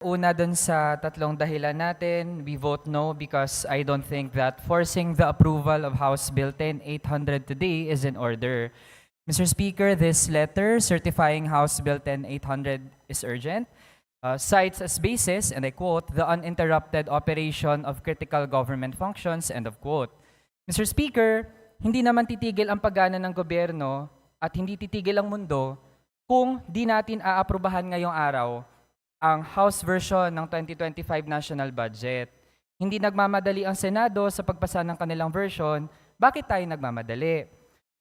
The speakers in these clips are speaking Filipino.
Una dun sa tatlong dahilan natin, we vote no because I don't think that forcing the approval of House Bill 10800 today is in order. Mr. Speaker, this letter certifying House Bill 10800 is urgent, uh, cites as basis, and I quote, the uninterrupted operation of critical government functions, end of quote. Mr. Speaker, hindi naman titigil ang paggana ng gobyerno at hindi titigil ang mundo kung di natin aaprubahan ngayong araw ang House version ng 2025 national budget. Hindi nagmamadali ang Senado sa pagpasa ng kanilang version, bakit tayo nagmamadali?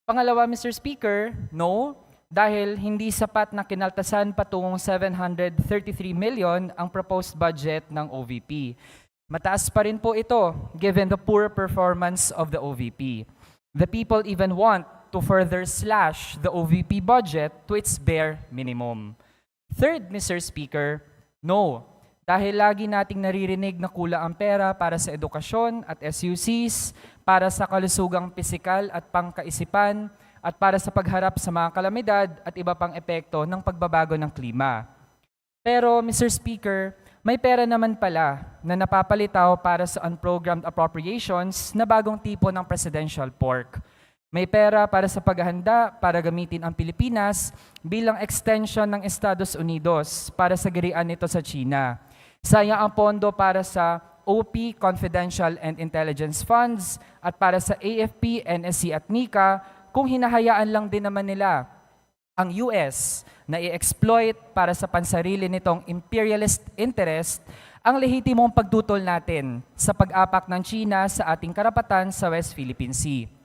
Pangalawa, Mr. Speaker, no, dahil hindi sapat na kinaltasan patungong 733 million ang proposed budget ng OVP. Mataas pa rin po ito given the poor performance of the OVP. The people even want to further slash the OVP budget to its bare minimum. Third, Mr. Speaker, no. Dahil lagi nating naririnig na kulang ang pera para sa edukasyon at SUCs, para sa kalusugang pisikal at pangkaisipan, at para sa pagharap sa mga kalamidad at iba pang epekto ng pagbabago ng klima. Pero, Mr. Speaker, may pera naman pala na napapalitaw para sa unprogrammed appropriations na bagong tipo ng presidential pork. May pera para sa paghahanda para gamitin ang Pilipinas bilang extension ng Estados Unidos para sa girian nito sa China. Sayang ang pondo para sa OP Confidential and Intelligence Funds at para sa AFP, NSC at NICA kung hinahayaan lang din naman nila ang US na i-exploit para sa pansarili nitong imperialist interest ang lehitimong pagtutol natin sa pag-apak ng China sa ating karapatan sa West Philippine Sea.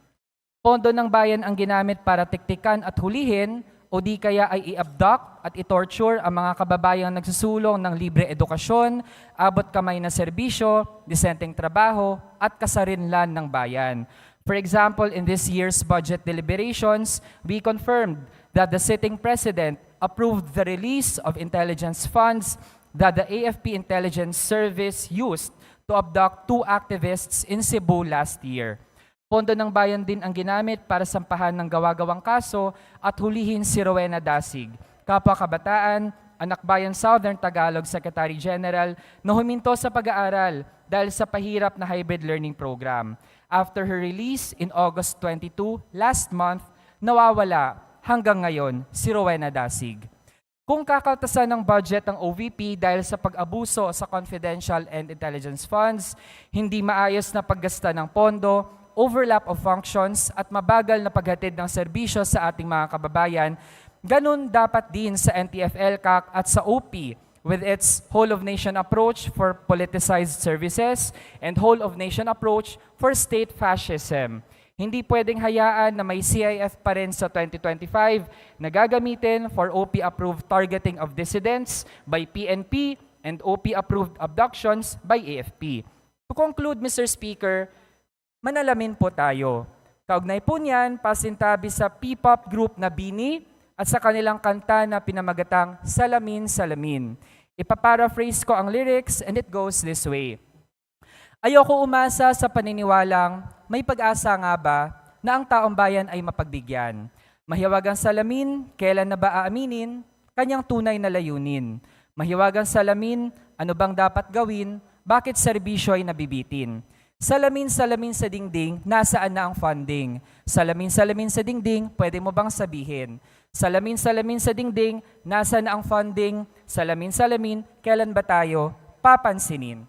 Pondo ng bayan ang ginamit para tiktikan at hulihin o di kaya ay i-abduct at i-torture ang mga kababayang nagsusulong ng libre edukasyon, abot kamay na serbisyo, disenteng trabaho at kasarinlan ng bayan. For example, in this year's budget deliberations, we confirmed that the sitting president approved the release of intelligence funds that the AFP Intelligence Service used to abduct two activists in Cebu last year. Pondo ng bayan din ang ginamit para sampahan ng gawa-gawang kaso at hulihin si Rowena Dasig, kapwa kabataan, anak bayan Southern Tagalog Secretary General na huminto sa pag-aaral dahil sa pahirap na hybrid learning program. After her release in August 22 last month, nawawala hanggang ngayon si Rowena Dasig. Kung kakaltasan ng budget ng OVP dahil sa pag-abuso sa confidential and intelligence funds, hindi maayos na paggasta ng pondo, overlap of functions at mabagal na paghatid ng serbisyo sa ating mga kababayan, ganun dapat din sa NTF-LCAC at sa OP with its whole-of-nation approach for politicized services and whole-of-nation approach for state fascism. Hindi pwedeng hayaan na may CIF pa rin sa 2025 na gagamitin for OP-approved targeting of dissidents by PNP and OP-approved abductions by AFP. To conclude, Mr. Speaker, manalamin po tayo. Kaugnay po niyan, pasintabi sa P-pop group na Bini at sa kanilang kanta na pinamagatang Salamin Salamin. Ipaparaphrase ko ang lyrics and it goes this way. Ayoko umasa sa paniniwalang may pag-asa nga ba na ang taong bayan ay mapagbigyan. Mahiwagang salamin, kailan na ba aaminin, kanyang tunay na layunin. Mahiwagang salamin, ano bang dapat gawin, bakit serbisyo ay nabibitin. Salamin-salamin sa dingding, nasaan na ang funding? Salamin-salamin sa dingding, pwede mo bang sabihin? Salamin-salamin sa dingding, nasa na ang funding? Salamin-salamin, kailan ba tayo papansinin?